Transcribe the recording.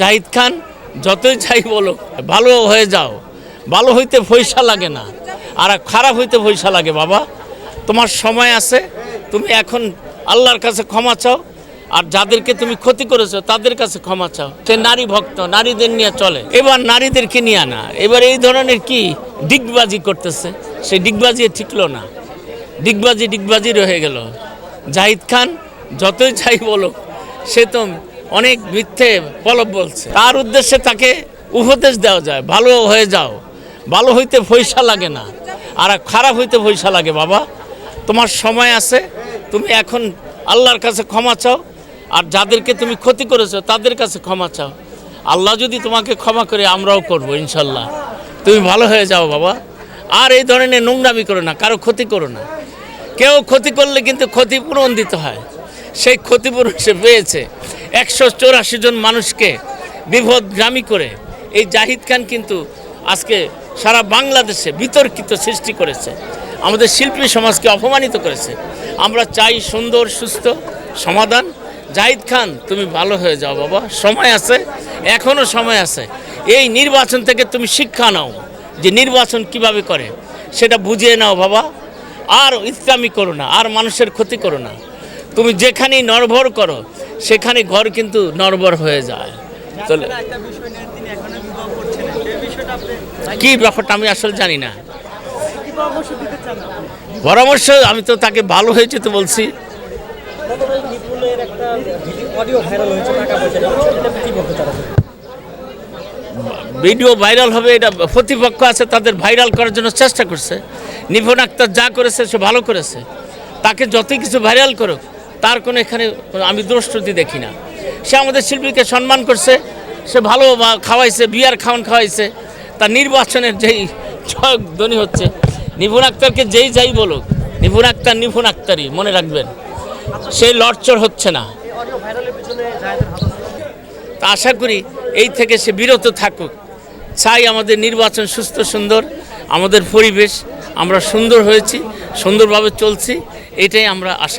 জাহিদ খান, যতই যাই বলো ভালো হয়ে যাও। ভালো হইতে পয়সা লাগে না, আর খারাপ হইতে পয়সা লাগে বাবা। তোমার সময় আছে, তুমি এখন আল্লাহর কাছে ক্ষমা চাও, আর যাদেরকে তুমি ক্ষতি করেছ, তাদের কাছে ক্ষমা চাও। সে নারী ভক্ত, নারীদের নিয়ে চলে। এবার নারীদেরকে নিয়ে আনা। এবার এই ধরনের কি ডিগবাজি করতেছে? সেই ডিগবাজি ঠিকলো না। ডিগবাজি ডিগবাজি রয়ে গেল। জাহিদ খান, যতই যাই বলো সে তো অনেক মিথ্যে পলব বলছে। তার উদ্দেশ্যে তাকে উপদেশ দেওয়া যায়, ভালো হয়ে যাও। ভালো হইতে পয়সা লাগে না, আর খারাপ হইতে পয়সা লাগে বাবা। তোমার সময় আছে, তুমি এখন আল্লাহর কাছে ক্ষমা চাও, আর যাদেরকে তুমি ক্ষতি করেছ, তাদের কাছে ক্ষমা চাও। আল্লাহ যদি তোমাকে ক্ষমা করে, আমরাও করব, ইনশাল্লাহ। তুমি ভালো হয়ে যাও বাবা। আর এই ধরনের নোংরামি করো না, কারও ক্ষতি করো না। কেউ ক্ষতি করলে কিন্তু ক্ষতিপূরণ দিতে হয়। সেই ক্ষতিপূরণ সে পেয়েছে। একশো চৌরাশি জন মানুষকে বিপদগামী করে এই জাহিদ খান কিন্তু আজকে সারা বাংলাদেশে বিতর্কিত সৃষ্টি করেছে। আমাদের শিল্পী সমাজকে অপমানিত করেছে। আমরা চাই সুন্দর, সুস্থ সমাধান। জাহিদ খান, তুমি ভালো হয়ে যাও বাবা। সময় আছে এখনও সময় আছে। এই নির্বাচন থেকে তুমি শিক্ষা নাও যে নির্বাচন কীভাবে করে। সেটা বুঝিয়ে নাও বাবা। আর ইসলামি করো না, আর মানুষের ক্ষতি করো না। তুমি যেখানেই নরভর করো সেখানে ঘর কিন্তু নরবর হয়ে যায়। কি ব্যাপারটা আমি আসলে জানি না। পরামর্শ আমি তো তাকে ভালো হয়েছে তো বলছি? ভিডিও ভাইরাল হবে এটা প্রতিপক্ষ আছে তাদের ভাইরাল করার জন্য চেষ্টা করছে। নিপুণ আক্তার যা করেছে সে ভালো করেছে। তাকে যতই কিছু ভাইরাল করুক তার কোনো এখানে আমি দ্রষ্টতি দেখি না। সে আমাদের শিল্পীকে সম্মান করছে, সে ভালো খাওয়াইছে, বিয়ার খাওয়ান খাওয়াইছে, তার নির্বাচনের যেই ধ্বনি হচ্ছে, নিপুণ আক্তারকে যেই যাই বলুক, নিপুণ আক্তার নিপুণ আক্তারই, মনে রাখবেন। সেই লড়চড় হচ্ছে না। তা আশা করি এই থেকে সে বিরত থাকুক। চাই আমাদের নির্বাচন সুস্থ, সুন্দর, আমাদের পরিবেশ, আমরা সুন্দর হয়েছি, সুন্দরভাবে চলছি, এটাই আমরা আশা